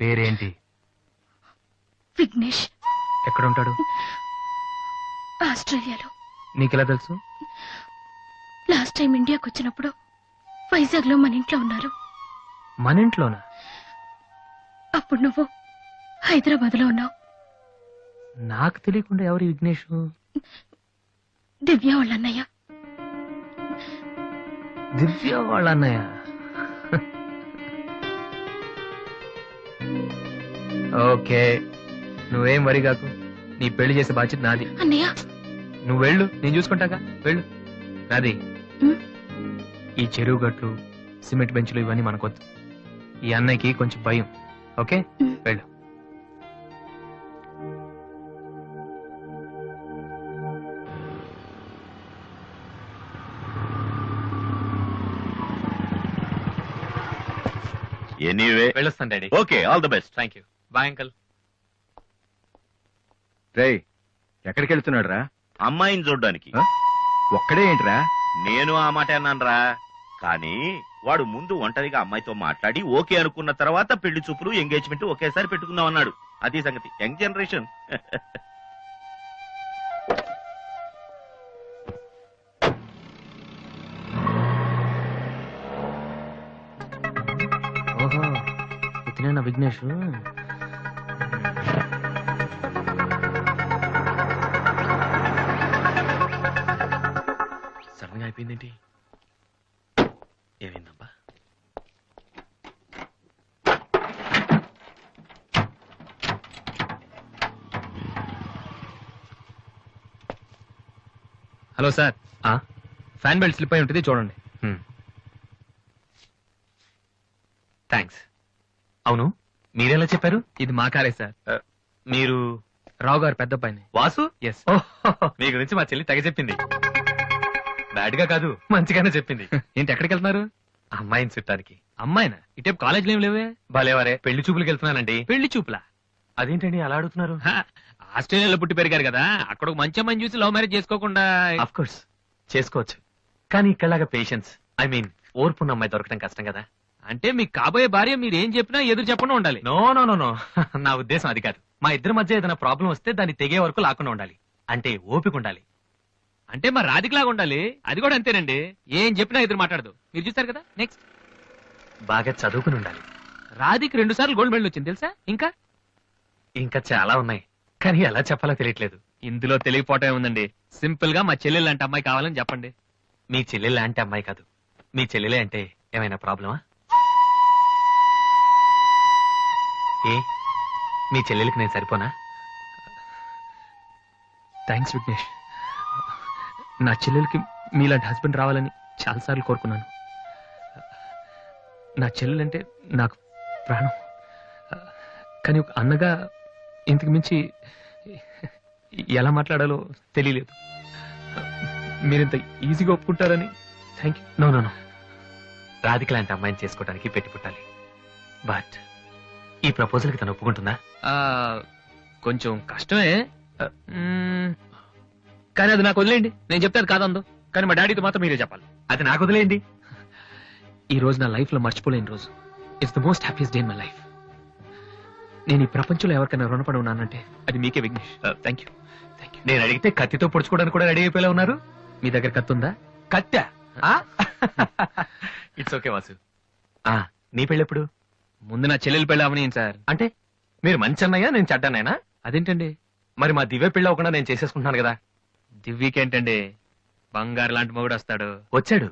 పేరేంటి? విఘ్నేష్. ఎక్కడుంటాడు? ఆస్ట్రేలియాలో. నీకెలా తెలుసు? లాస్ట్ టైం ఇండియాకి వచ్చినప్పుడు వైజాగ్లో మన ఇంట్లో ఉన్నారు. మన ఇంట్లోనా? అప్పుడు నువ్వు హైదరాబాద్లో ఉన్నావు. నాకు తెలియకుండా ఎవరు విఘ్నేష్? దివ్య వాళ్ళ అన్నయ్య దివ్య వాళ్ళ అన్నయ్య ఓకే. నువ్వేం వరి కాకు. నీ పెళ్ళి చేసే బాధ్యత నాది. అన్నయ్య. నువ్వు వెళ్ళు నేను చూసుకుంటాగా? వెళ్ళు. నాది. ఉమ్. ఈ చెరువు గట్లు సిమెంట్ బెంచ్లు ఇవన్నీ మనకొద్దు. ఈ అన్నయ్యకి కొంచెం భయం. ఓకే? ఉమ్. వెళ్ళు. ఎనీవే వెళ్ళొస్తాను daddy. Okay all the best thank you bye uncle. రేయ్ ఎక్కడికి వెళ్తున్నాడు రా అమ్మాయిని చూడడానికి? ఒక్కడే ఏంట్రా? నేను ఆ మాట అన్నానరా. కానీ వాడు ముందు ఒంటరిగా అమ్మాయితో మాట్లాడి ఓకే అనుకున్న తర్వాత పెళ్ళి చూపులు ఎంగేజ్మెంట్ ఒకేసారి పెట్టుకుందాం అన్నాడు. అది సంగతి. Young generation. ఓహో ఇతనేనా Vignesh? Hello sir. Fan belt slip అయి ఉంటుంది చూడండి. థ్యాంక్స్ అవును? మీరెలా చెప్పారు? ఇది మా కారే సార్. మీరు? రావు గారు పెద్ద పైన వాసు? ఎస్ మీ గురించి మా చెల్లి తెగ చెప్పింది. బ్యాడ్గా కాదు మంచిగానే చెప్పింది. ఏంటి ఎక్కడికి వెళ్తున్నారు? అమ్మాయిని చుట్టానికి. అమ్మాయినా? ఇటేపు కాలేజీలో ఏం లేవే? భలేవరే పెళ్ళి చూపులకు వెళ్తున్నానండి. పెళ్ళి చూపులా? అదేంటండి అలా అడుగుతున్నారు? ఆస్ట్రేలియాలో పుట్టి పెరిగారు కదా అక్కడ ఒక మంచి అమ్మాయిని చూసి లవ్ మ్యారేజ్ చేసుకోకుండా అఫ్ కోర్స్ చేసుకోవచ్చు. కానీ ఇక్కడలాగా పేషెన్స్ ఐ మీన్ ఓర్పున్న అమ్మాయి దొరకడం కష్టం కదా. అంటే మీకు కాబోయే భార్య మీరు ఏం చెప్పినా ఎదురు చెప్పకుండా ఉండాలి. నో నో నో నో నా ఉద్దేశం అది కాదు. మా ఇద్దరి మధ్య ఏదైనా ప్రాబ్లం వస్తే దాన్ని తెగే వరకు లాకుండా ఉండాలి. అంటే ఓపిక ఉండాలి. అంటే మరి రాధికలాగా ఉండాలి. అది కూడా అంతేనండి. ఏం చెప్పినా ఎదురు మాట్లాడదు. మీరు చూస్తారు కదా? నెక్స్ట్ బాగా చదువుకుని ఉండాలి. రాధికి రెండు సార్లు గోల్డ్ మెడల్ వచ్చింది తెలుసా? ఇంకా? ఇంకా చాలా ఉన్నాయి. కానీ ఎలా చెప్పాలో తెలియట్లేదు. ఇందులో తెలియపోవటం ఉందండి. సింపుల్గా మా చెల్లెలు అంటే అమ్మాయి కావాలని చెప్పండి. మీ చెల్లెలు అంటే అమ్మాయి కాదు. మీ చెల్లెలే అంటే ఏమైనా ప్రాబ్లమా? ఏ? మీ చెల్లెలకి నేను సరిపోనా? థ్యాంక్స్ విఘ్నేష్ నా చెల్లెలకి మీలాంటి హస్బెండ్ రావాలని చాలాసార్లు కోరుకున్నాను. నా చెల్లెలంటే నాకు ప్రాణం. కానీ ఒక అన్నగా ఇంతకు మించి ఎలా మాట్లాడాలో తెలియలేదు. మీరింత ఈజీగా ఒప్పుకుంటారని thank you no no no. Radhika లాంటి అమ్మాయిని చేసుకోవడానికి పెట్టి పుట్టాలి. బట్ ఈ ప్రపోజల్కి తను ఒప్పుకుంటుందా? కొంచెం కష్టమే. కానీ అది నాకు వదిలేయండి. నేను చెప్తాను కాదందు. కానీ మా డాడీతో మాత్రం మీరే చెప్పాలి. అది నాకు వదిలేయండి. ఈ రోజు నా లైఫ్లో మర్చిపోలేని రోజు. It's the most happiest day in my life నేను ఈ ప్రపంచంలో ఎవరికైనా రుణపడి ఉన్నానంటే? అది మీకే Vignesh. Thank you thank you నేను అడిగితే కత్తితో పొడుచుకోవడానికి కూడా రెడీ అయిపోయేలా ఉన్నారు? మీ దగ్గర కత్తుందా కత్తా? ఇట్స్ ఓకే వాసు ఆ, నీ పెళ్ళెప్పుడు? ముందు నా చెల్లెలు పెళ్ళి అవనీయం సార్? అంటే? మీరు మంచి అన్నయ్యా నేను చెడ్డన్నయ్యనా? అదేంటండి? మరి మా దివ్య పెళ్ళి అవ్వకుండా నేను చేసేసుకుంటున్నాను కదా. దివ్యకేంటండి? బంగారు లాంటి మొగుడు వస్తాడు. వచ్చాడు.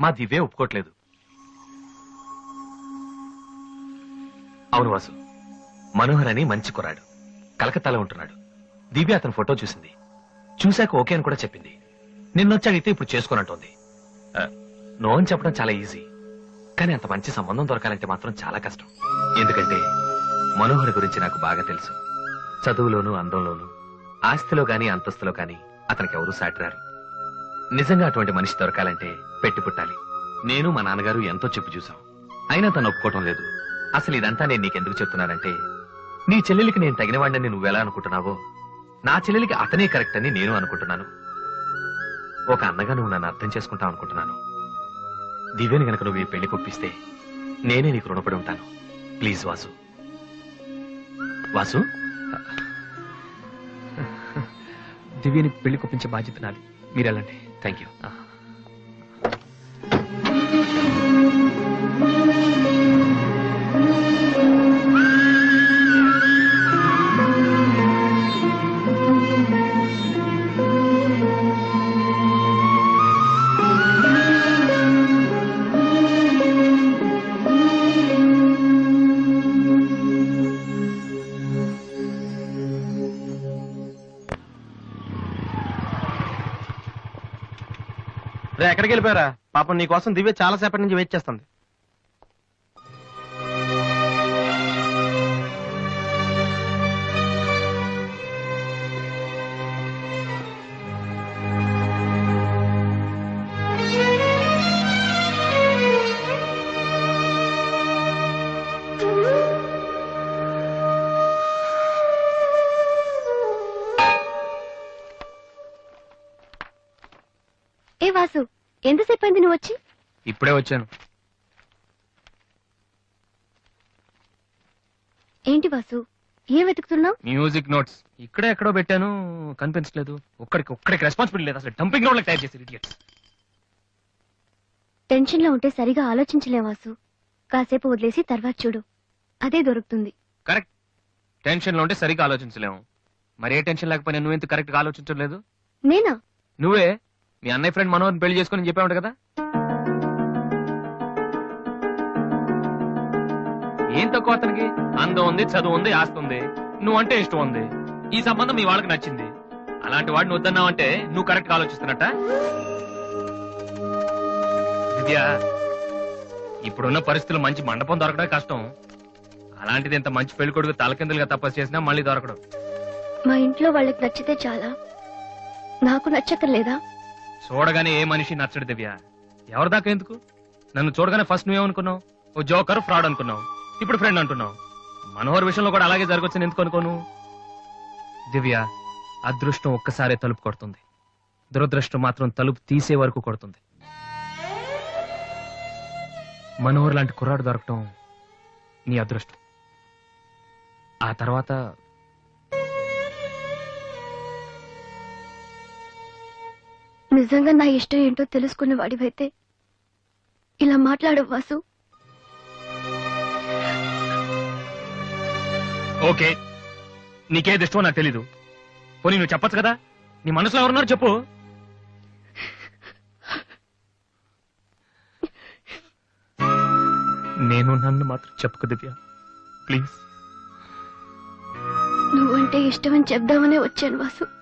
మా దివ్య ఒప్పుకోట్లేదు. అవును వాసు మనోహర్ అని మంచి కుర్రాడు. కలకత్తాలో ఉంటున్నాడు. దివ్య అతని ఫోటో చూసింది. చూశాక ఓకే అని కూడా చెప్పింది. నిన్నొచ్చి అడిగితే ఇప్పుడు చేసుకోనంటోంది. ఆ, నో అని చెప్పడం చాలా ఈజీ. కానీ అంత మంచి సంబంధం దొరకాలంటే మాత్రం చాలా కష్టం. ఎందుకంటే మనోహర్ గురించి నాకు బాగా తెలుసు. చదువులోనూ అందంలోనూ ఆస్తిలో గాని అంతస్తులో గాని అతనికి ఎవరూ సాటిరారు. నిజంగా అటువంటి మనిషి దొరకాలంటే పెట్టి పుట్టాలి. నేను మా నాన్నగారు ఎంతో చెప్పు చూసాం అయినా తను ఒప్పుకోవటం లేదు. అసలు ఇదంతా నేను నీకెందుకు చెప్తున్నానంటే నీ చెల్లెలికి నేను తగినవాడిని నువ్వెలా అనుకుంటున్నావో? నా చెల్లెలికి అతనే కరెక్ట్ అని నేను అనుకుంటున్నాను. ఒక అన్నగా నువ్వు నన్ను అర్థం చేసుకుంటావు అనుకుంటున్నాను. దివ్యని గనక నువ్వు ఈ పెళ్ళి కొప్పిస్తే నేనే నీకు రుణపడి ఉంటాను. ప్లీజ్ వాసు. వాసు? దివ్యని పెళ్ళి కొప్పించే బాధ్యత నాది. మీరు వెళ్ళండి థ్యాంక్ యూ రే ఎక్కడికి వెళ్ళిపోయారా పాపం నీ కోసం దివ్య చాలా సేపటి నుంచి వెయిట్ చేస్తుంది. ఏ వాసు ఎంతసేపు అయింది నువ్వు వచ్చి? ఇప్పుడే వచ్చాను. ఏంటి వాసు ఏం వెతుకుతున్నావు? Music notes. ఇక్కడే ఎక్కడో పెట్టాను కనిపించలేదు ఒక్కడికి ఒక్కడికి రెస్పాన్సిబిలిటీ లేదు. అసలు డంపింగ్ గ్రౌండ్ తయారు చేశారు ఇడియట్స్ టెన్షన్లో ఉంటే సరిగా ఆలోచించలేం వాసు. కాసేపు వదిలేసి తర్వాత చూడు. అదే దొరుకుతుంది. కరెక్ట్ టెన్షన్లో ఉంటే సరిగ్గా ఆలోచించలేము. మరి ఏ టెన్షన్ లేకపోయినా నువ్వెందుకు కరెక్ట్గా ఆలోచించలేదు నేనా? నువ్వే? మీ అన్నయ్య ఫ్రెండ్ మనోహర్ పెళ్ళి చేసుకుని చెప్పామంట కదా? ఏం తక్కువ అతనికి? అందం ఉంది చదువు ఉంది ఆస్తి ఉంది. నువ్వంటే ఇష్టం ఉంది. ఈ సంబంధం మీ వాళ్ళకి నచ్చింది. అలాంటి వాడిని వద్దన్నావంటే నువ్వు కరెక్ట్ ఆలోచిస్తున్నట్ట? దివ్య ఇప్పుడున్న పరిస్థితులు మంచి మండపం దొరకడం కష్టం. అలాంటిది ఇంత మంచి పెళ్ళి కొడుకు తలకిందులుగా తపస్సు చేసినా మళ్ళీ దొరకడం. మా ఇంట్లో వాళ్ళకి నచ్చితే చాలా. నాకు నచ్చక్కర్లేదా? చూడగానే ఏ మనిషి నచ్చడు దివ్య. ఎవరి దాకా ఎందుకు? నన్ను చూడగానే ఫస్ట్ నువ్వేమనుకున్నావు ఓ జోకర్ ఫ్రాడ్ అనుకున్నావు. ఇప్పుడు ఫ్రెండ్ అంటున్నావు. మనోహర్ విషయంలో కూడా అలాగే జరగొచ్చని ఎందుకు అనుకోను? దివ్య అదృష్టం ఒక్కసారే తలుపు కొడుతుంది. దురదృష్టం మాత్రం తలుపు తీసే వరకు కొడుతుంది. మనోహర్ లాంటి కుర్రాడు దొరకటం నీ అదృష్టం. ఆ తర్వాత నిజంగా నా ఇష్టం ఏంటో తెలుసుకునే వాడివైతే ఇలా మాట్లాడు వాసు. ఓకే. నీకేది ఇష్టమో నాకు తెలీదు. పోనీ నువ్వు చెప్పొచ్చు కదా? నీ మనసులో ఎవరున్నారు చెప్పు. నేను నన్ను మాత్రం చెప్పుకు దివ్య. ప్లీజ్. నువ్వంటే ఇష్టమని చెప్దామనే వచ్చాను వాసు.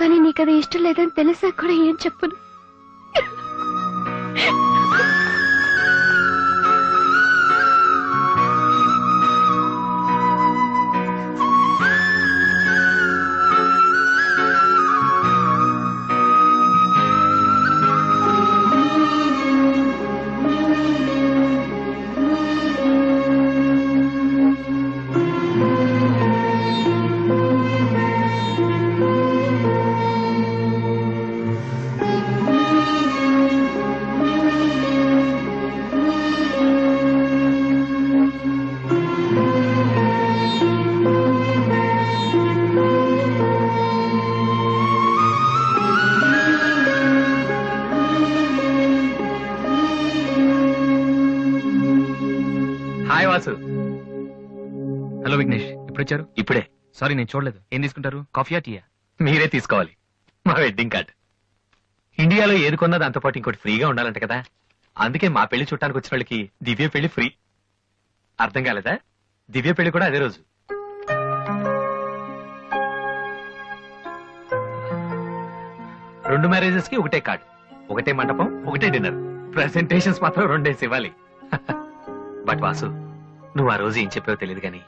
కానీ నీకది ఇష్టం లేదని తెలిసా కూడా ఏం చెప్పను. వచ్చారు ఇప్పుడే. సారీ నేను చూడలేదు. ఏం తీసుకుంటారు? కాఫీయా టీయా? మీరే తీసుకోవాలి. మా వెడ్డింగ్ కార్డ్. ఇండియాలో ఏది కొన్నా దాంతో పాటు ఇంకోటి ఫ్రీగా ఉండాలంట కదా. అందుకే మా పెళ్ళి చుట్టానికి వచ్చిన వాళ్ళకి దివ్య పెళ్ళి ఫ్రీ. అర్థం కాలేదా? దివ్య పెళ్ళి కూడా అదే రోజు. రెండు మ్యారేజెస్కి ఒకటే కార్డ్. ఒకటే మండపం ఒకటే డిన్నర్. ప్రెసెంటేషన్స్ మాత్రం రెండేసి ఇవ్వాలి. బట్ వాసు నువ్వు ఆ రోజు ఏం చెప్పావో తెలియదు కానీ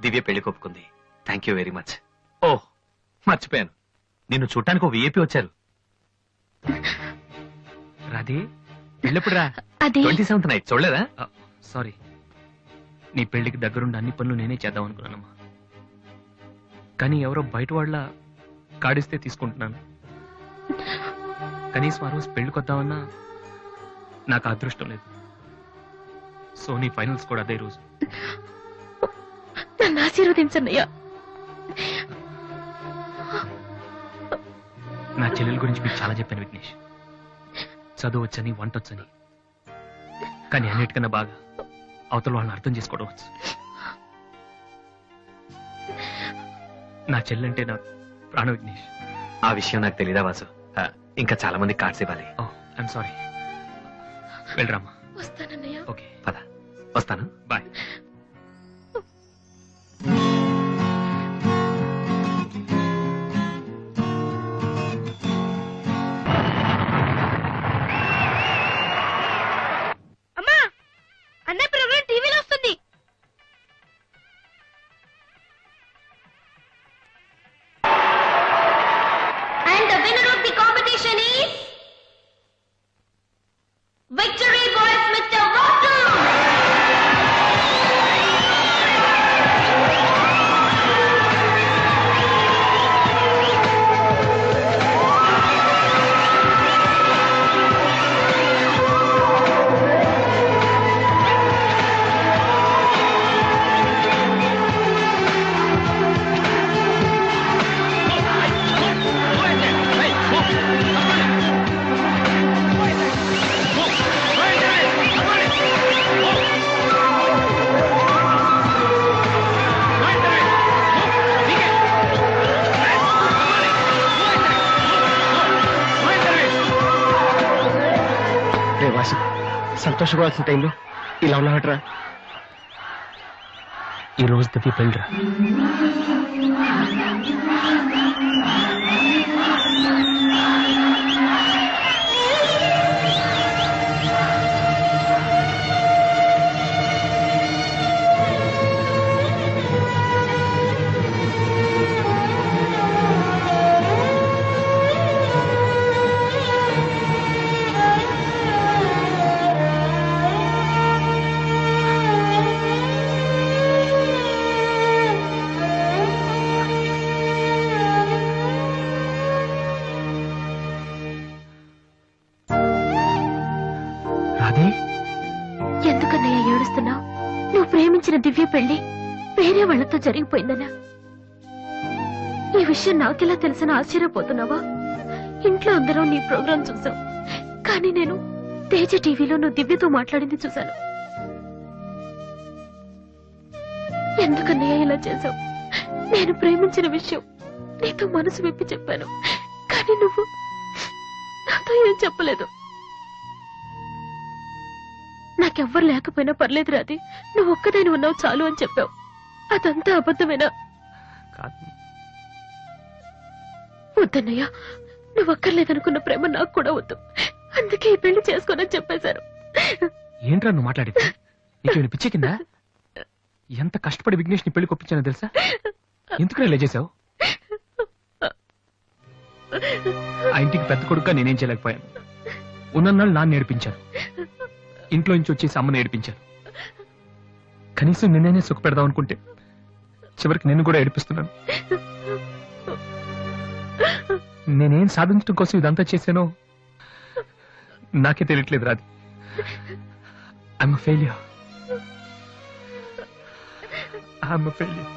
దివ్య పెళ్ళి కొప్పుకుంది థ్యాంక్ యూ వెరీ మచ్ ఓ మర్చిపోయాను. నిన్ను చూడటానికి ఒక విఐపి వచ్చారు. రాధే వెళ్ళప్పుడు రా. అది. ట్వంటీ సెవెంత్ నైట్ చూడలేదా? సారీ నీ పెళ్ళికి దగ్గరుండి అన్ని పనులు నేనే చేద్దాం అనుకున్నానమ్మా. కానీ ఎవరో బయట వాళ్ళ కాడిస్తే తీసుకుంటున్నాను. కనీసం ఆ రోజు పెళ్ళికి వద్దామన్నా నాకు అదృష్టం లేదు. సో నీ ఫైనల్స్ కూడా అదే రోజు. నన్ను ఆశీర్వదించన్నయ్యా నా చెల్లెల గురించి మీకు చాలా చెప్పాను విఘ్నేష్. చదువు వచ్చని వంట వచ్చని కానీ అన్నిటికన్నా బాగా అవతల వాళ్ళని అర్థం చేసుకోవడం వచ్చు. నా చెల్లంటే నా ప్రాణ విఘ్నేష్. ఆ విషయం నాకు తెలీదా వాసు? ఆ, ఇంకా చాలా మంది కార్డ్స్ ఇవ్వాలి. ఓ ఐఎమ్ సారీ వెళ్ళరామా వస్తానన్నయ్య. ఓకే. పద. వస్తాను. సంతోషపడాల్సిన టైంలో ఇలా ఉన్నావట్రా ఈ రోజు తప్పి పెళ్ళరా? నాతో జరిగిపోయిందనా ఈ విషయం నాకెలా తెలిసిన ఆశ్చర్యపోతున్నావా? ఇంట్లో అందరం నీ ప్రోగ్రాం చూసాం కానీ నేను తేజ టీవీలో నువ్వు దివ్యతో మాట్లాడింది చూశాను. ఎందుకన్నయ్య ఇలా చేశావు? నేను ప్రేమించిన విషయం నీతో మనసు విప్పి చెప్పాను. కానీ నువ్వు నాతో ఏం చెప్పలేదు. నాకెవ్వరు లేకపోయినా పర్లేదు రాది నువ్వు ఒక్కదాని ఉన్నావు చాలు అని చెప్పావు. అదంతా అబద్ధమేనా? కాదు. వద్దన్నయ్య నువ్వు అక్కర్లేదనుకున్న ప్రేమ నాకు కూడా వద్దు. అందుకే ఈ పెళ్ళి చేసుకోనని చెప్పేశారు. ఏంట్రా నువ్వు మాట్లాడేది? నీకు పిచ్చి కింద ఎంత కష్టపడి విఘ్నేష్ని పెళ్ళి కొప్పించానో తెలుసా? ఎందుకు ఇలా చేసావు ఆ ఇంటికి పెద్ద కొడుకుగా నేనేం చేయలేకపోయాను. ఉన్నన్నాళ్ళు నాన్న నేర్పించాను ఇంట్లో నుంచి వచ్చేసి అమ్మని ఏడిపించాను కనీసం నిన్నేనే సుఖ పెడదాం అనుకుంటే చివరికి నిన్ను కూడా ఏడిపిస్తున్నాను. నేనేం సాధించడం కోసం ఇదంతా చేశానో నాకే తెలియట్లేదు రాది ఐఎమ్ ఫెయిలియర్ ఐఎమ్ ఫెయిలియర్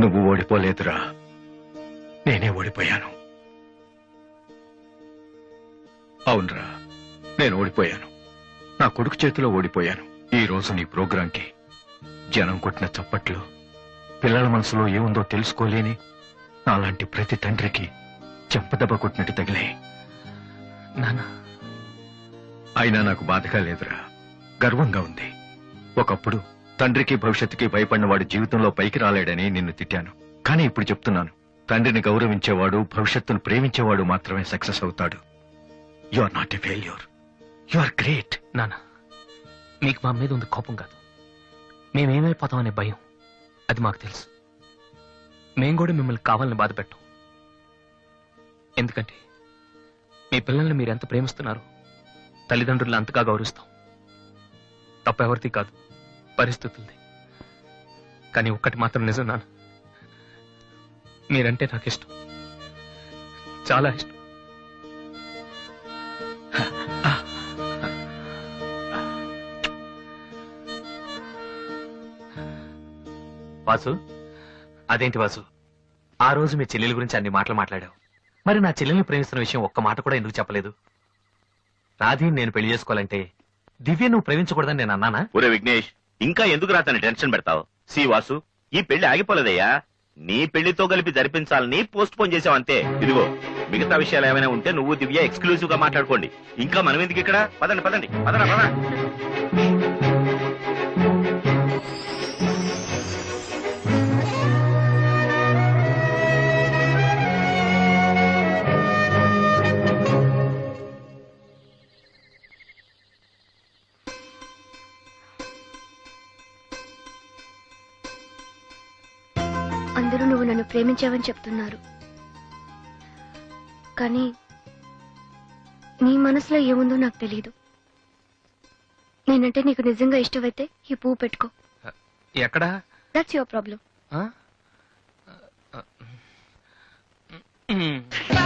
నువ్వు ఓడిపోలేదురా. నేనే ఓడిపోయాను. అవునరా నేను ఓడిపోయాను. నా కొడుకు చేతిలో ఓడిపోయాను. ఈ రోజు నీ ప్రోగ్రాంకి జనం కొట్టిన చప్పట్లు పిల్లల మనసులో ఏముందో తెలుసుకోలేని నాలాంటి ప్రతి తండ్రికి చెంపదెబ్బ కొట్టినట్టు తగిలే నాన్న. అయినా నాకు బాధగా లేదురా. గర్వంగా ఉంది. ఒకప్పుడు తండ్రికి భవిష్యత్తుకి భయపడిన వాడు జీవితంలో పైకి రాలేడని నిన్ను తిట్టాను. కానీ ఇప్పుడు చెప్తున్నాను తండ్రిని గౌరవించేవాడు భవిష్యత్తును ప్రేమించేవాడు మాత్రమే సక్సెస్ అవుతాడు. You are not a failure you are great నాన్న మీకు మా మీద ఉంది కోపం కాదు. మేమేమైపోతాం అనే భయం అది మాకు తెలుసు. మేం కూడా మిమ్మల్ని కావాలని బాధ పెట్టం. ఎందుకంటే మీ పిల్లల్ని మీరు ఎంత ప్రేమిస్తున్నారో తల్లిదండ్రులు అంతగా గౌరవిస్తాం. తప్ప ఎవరిది కాదు పరిస్థితులది. కానీ ఒక్కటి మాత్రం నిజం నాన్న మీరంటే నాకు ఇష్టం. చాలా ఇష్టం. వాసు అదేంటి వాసు? ఆ రోజు మీ చెల్లెల గురించి అన్ని మాటలు మాట్లాడావు. మరి నా చెల్లెల్ని ప్రేమిస్తున్న విషయం ఒక్క మాట కూడా ఎందుకు చెప్పలేదు? రాధి నేను పెళ్ళి చేసుకోవాలంటే దివ్య నువ్వు ప్రేమించకూడదని నేను అన్నానా? ఒరే విఘ్నేష్ ఇంకా ఎందుకు రాతని టెన్షన్ పెడతావు? సి వాసు ఈ పెళ్ళి ఆగిపోలేదయ్యా. నీ పెళ్ళితో కలిపి జరిపించాలని పోస్ట్ పోన్ చేసావు అంతే. ఇదిగో మిగతా విషయాలు ఏమైనా ఉంటే నువ్వు దివ్య ఎక్స్క్లూజివ్గా మాట్లాడుకోండి. ఇంకా మనం ఎందుకు ఇక్కడ? పదండి పదండి పదరా పదా. ప్రేమించావని చెప్తున్నారు. కానీ నీ మనసులో ఏముందో నాకు తెలియదు నేనంటే నీకు నిజంగా ఇష్టమైతే ఈ పువ్వు పెట్టుకో. ఎక్కడా? That's your problem